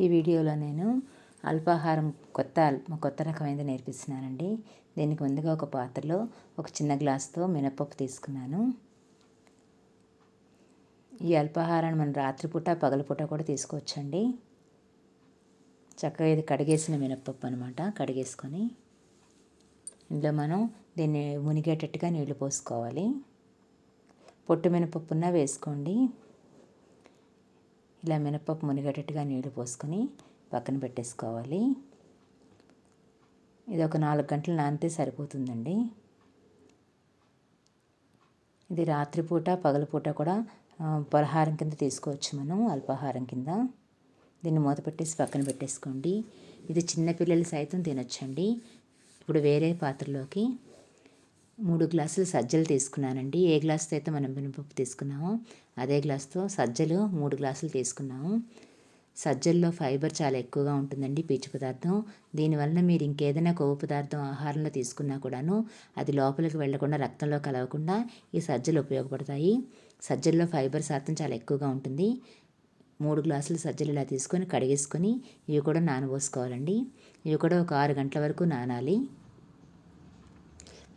ఈ వీడియోలో నేను అల్పాహారం కొత్త కొత్త రకమైనది నేర్పిస్తున్నానండి. దీనికి ముందుగా ఒక పాత్రలో ఒక చిన్న గ్లాస్తో మినపప్పు తీసుకున్నాను. ఈ అల్పాహారాన్ని మనం రాత్రిపూట పగలపూట కూడా తీసుకోవచ్చండి. చక్కగా ఇది కడిగేసిన మినపప్పు అనమాట కడిగేసుకొని. ఇందులో మనం దీన్ని మునిగేటట్టుగా నీళ్ళు పోసుకోవాలి. పొట్టు మినపప్పున్న వేసుకోండి. ఇలా మినపప్పు మునిగేటట్టుగా నీళ్ళు పోసుకొని పక్కన పెట్టేసుకోవాలి. ఇది ఒక నాలుగు గంటలు నానితే సరిపోతుందండి. ఇది రాత్రిపూట పగలపూట కూడా పలహారం కింద తీసుకోవచ్చు మనం అల్పాహారం కింద. దీన్ని మూత పెట్టేసి పక్కన పెట్టేసుకోండి. ఇది చిన్నపిల్లలు సైతం తినొచ్చండి. ఇప్పుడు వేరే పాత్రలోకి మూడు గ్లాసులు సజ్జలు తీసుకున్నానండి. ఏ గ్లాస్తో అయితే మనం మినపప్పు తీసుకున్నామో అదే గ్లాస్తో సజ్జలు మూడు గ్లాసులు తీసుకున్నాము. సజ్జల్లో ఫైబర్ చాలా ఎక్కువగా ఉంటుందండి పీచు పదార్థం. దీనివల్ల మీరు ఇంకేదైనా కొవ్వు పదార్థం ఆహారంలో తీసుకున్నా కూడాను అది లోపలికి వెళ్ళకుండా రక్తంలో కలవకుండా ఈ సజ్జలు ఉపయోగపడతాయి. సజ్జల్లో ఫైబర్ శాతం చాలా ఎక్కువగా ఉంటుంది. మూడు గ్లాసులు సజ్జలు ఇలా తీసుకొని కడిగేసుకొని ఇవి కూడా నానబోసుకోవాలండి. ఇవి కూడా ఒక ఆరు గంటల వరకు నానాలి.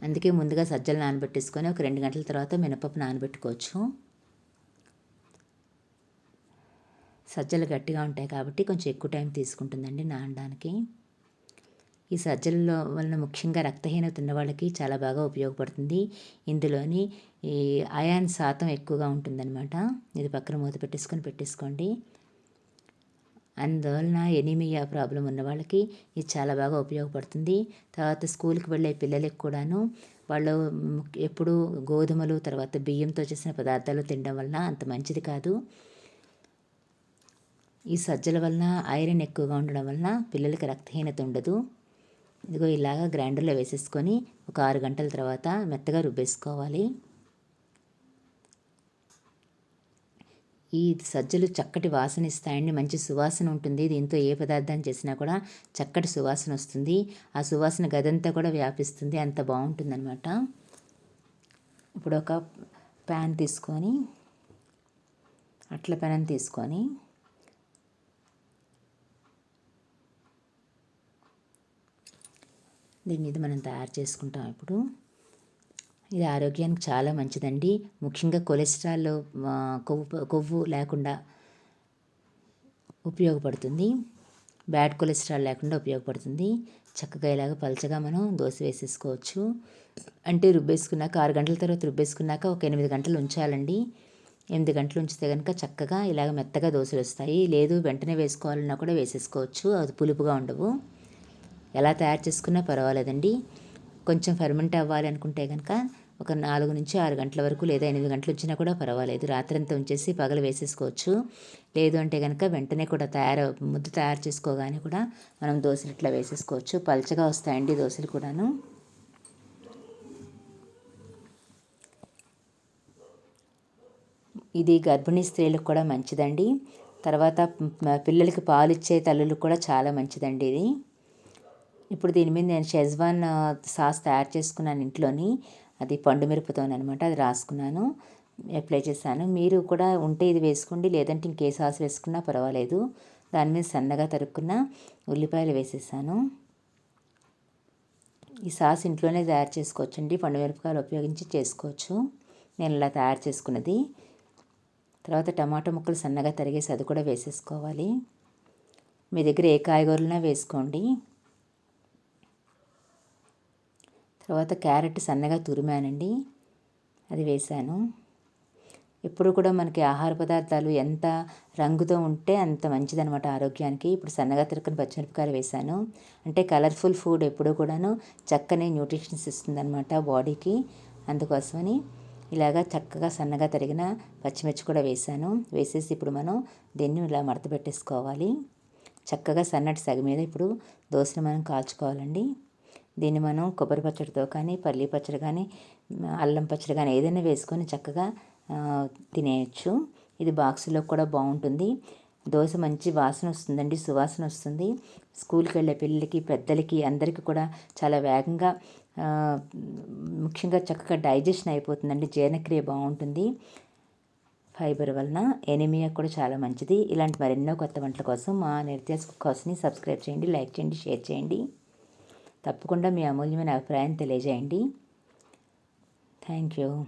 అందుకే ముందుగా సజ్జలు నానబెట్టేసుకొని ఒక రెండు గంటల తర్వాత మినపప్పు నానబెట్టుకోవచ్చు. సజ్జలు గట్టిగా ఉంటాయి కాబట్టి కొంచెం ఎక్కువ టైం తీసుకుంటుందండి నానడానికి. ఈ సజ్జలలో వలన ముఖ్యంగా రక్తహీనత ఉన్న వాళ్ళకి చాలా బాగా ఉపయోగపడుతుంది. ఇందులోని ఈ అయాన్ శాతం ఎక్కువగా ఉంటుందన్నమాట. ఇది పక్కన మూత పెట్టేసుకొని పెట్టేసుకోండి. అందువలన ఎనీమియా ప్రాబ్లం ఉన్న వాళ్ళకి ఇది చాలా బాగా ఉపయోగపడుతుంది. తర్వాత స్కూల్కి వెళ్ళే పిల్లలకి కూడాను వాళ్ళు ఎప్పుడూ గోధుమలు తర్వాత బియ్యంతో చేసిన పదార్థాలు తినడం వలన అంత మంచిది కాదు. ఈ సజ్జల వలన ఐరన్ ఎక్కువగా ఉండడం వలన పిల్లలకి రక్తహీనత ఉండదు. ఇదిగో ఇలాగా గ్రైండర్లో వేసేసుకొని ఒక ఆరు గంటల తర్వాత మెత్తగా రుబ్బేసుకోవాలి. ఈ సజ్జలు చక్కటి వాసన ఇస్తాయండి. మంచి సువాసన ఉంటుంది. దీంతో ఏ పదార్థం చేసినా కూడా చక్కటి సువాసన వస్తుంది. ఆ సువాసన గదంతా కూడా వ్యాపిస్తుంది. అంత బాగుంటుందన్నమాట. ఇప్పుడు ఒక ప్యాన్ తీసుకొని అట్ల పెనం తీసుకొని దీని మీద మనం తయారు చేసుకుంటాం ఇప్పుడు. ఇది ఆరోగ్యానికి చాలా మంచిదండి. ముఖ్యంగా కొలెస్ట్రాల్ కొవ్వు కొవ్వు లేకుండా ఉపయోగపడుతుంది. బ్యాడ్ కొలెస్ట్రాల్ లేకుండా ఉపయోగపడుతుంది. చక్కగా ఇలాగ పలచగా మనం దోశ వేసేసుకోవచ్చు. అంటే రుబ్బేసుకున్నాక ఆరు గంటల తర్వాత రుబ్బేసుకున్నాక ఒక ఎనిమిది గంటలు ఉంచాలండి. ఎనిమిది గంటలు ఉంచితే కనుక చక్కగా ఇలాగ మెత్తగా దోశలు వస్తాయి. లేదు వెంటనే వేసుకోవాలన్నా కూడా వేసేసుకోవచ్చు. అది పులుపుగా ఉండవు. ఎలా తయారు చేసుకున్నా పర్వాలేదండి. కొంచెం ఫెర్మెంట్ అవ్వాలి అనుకుంటే కనుక ఒక నాలుగు నుంచి ఆరు గంటల వరకు లేదా ఎనిమిది గంటలు వచ్చినా కూడా పర్వాలేదు. రాత్రంతా ఉంచేసి పగలు వేసేసుకోవచ్చు. లేదు అంటే కనుక వెంటనే కూడా తయారు ముద్ద తయారు చేసుకోగానే కూడా మనం దోశలు ఇట్లా వేసేసుకోవచ్చు. పల్చగా వస్తాయండి దోశలు కూడాను. ఇది గర్భిణీ స్త్రీలకు కూడా మంచిదండి. తర్వాత పిల్లలకి పాలు ఇచ్చే తల్లులకు కూడా చాలా మంచిదండి ఇది. ఇప్పుడు దీని మీద నేను షెజ్వాన్ సాస్ తయారు చేసుకున్నాను ఇంట్లోని. అది పండు మిరపతోనమాట అది రాసుకున్నాను అప్లై చేశాను. మీరు కూడా ఉంటే ఇది వేసుకోండి లేదంటే ఇంకే సాస్ వేసుకున్నా పర్వాలేదు. దాని మీద సన్నగా తరుక్కున్న ఉల్లిపాయలు వేసేసాను. ఈ సాస్ ఇంట్లోనే తయారు చేసుకోవచ్చండి పండు మిరపకాయలు ఉపయోగించి చేసుకోవచ్చు. నేను ఇలా తయారు చేసుకున్నది. తర్వాత టమాటా ముక్కలు సన్నగా తరిగేసి అది కూడా వేసేసుకోవాలి. మీ దగ్గర ఏ కాయగూరలైనా వేసుకోండి. తర్వాత క్యారెట్ సన్నగా తురిమానండి. అది వేశాను. ఎప్పుడు కూడా మనకి ఆహార పదార్థాలు ఎంత రంగుతో ఉంటే అంత మంచిదనమాట ఆరోగ్యానికి. ఇప్పుడు సన్నగా తిరగని పచ్చిమిరపకాయలు వేశాను. అంటే కలర్ఫుల్ ఫుడ్ ఎప్పుడూ కూడాను చక్కని న్యూట్రిషన్స్ ఇస్తుందన్నమాట బాడీకి. అందుకోసమని ఇలాగా చక్కగా సన్నగా తరిగిన పచ్చిమిర్చి కూడా వేశాను. వేసేసి ఇప్పుడు మనం దీన్ని ఇలా మడత పెట్టేసుకోవాలి. చక్కగా సన్నటి సగ మీద ఇప్పుడు దోశను మనం కాల్చుకోవాలండి. దీన్ని మనం కొబ్బరి పచ్చడితో కానీ పల్లీ పచ్చడి కానీ అల్లం పచ్చడి కానీ ఏదైనా వేసుకొని చక్కగా తినేయచ్చు. ఇది బాక్సులో కూడా బాగుంటుంది. దోశ మంచి వాసన వస్తుందండి సువాసన వస్తుంది. స్కూల్కి వెళ్ళే పిల్లలకి పెద్దలకి అందరికీ కూడా చాలా వేగంగా ముఖ్యంగా చక్కగా డైజెషన్ అయిపోతుందండి. జీర్ణక్రియ బాగుంటుంది. ఫైబర్ వలన ఎనిమియా కూడా చాలా మంచిది. ఇలాంటి మరెన్నో కొత్త వంటల కోసం మా నిర్త్యాస్ కోసం సబ్స్క్రైబ్ చేయండి లైక్ చేయండి షేర్ చేయండి. తప్పకుండా మీ అమూల్యమైన అభిప్రాయం తెలియజేయండి. Thank you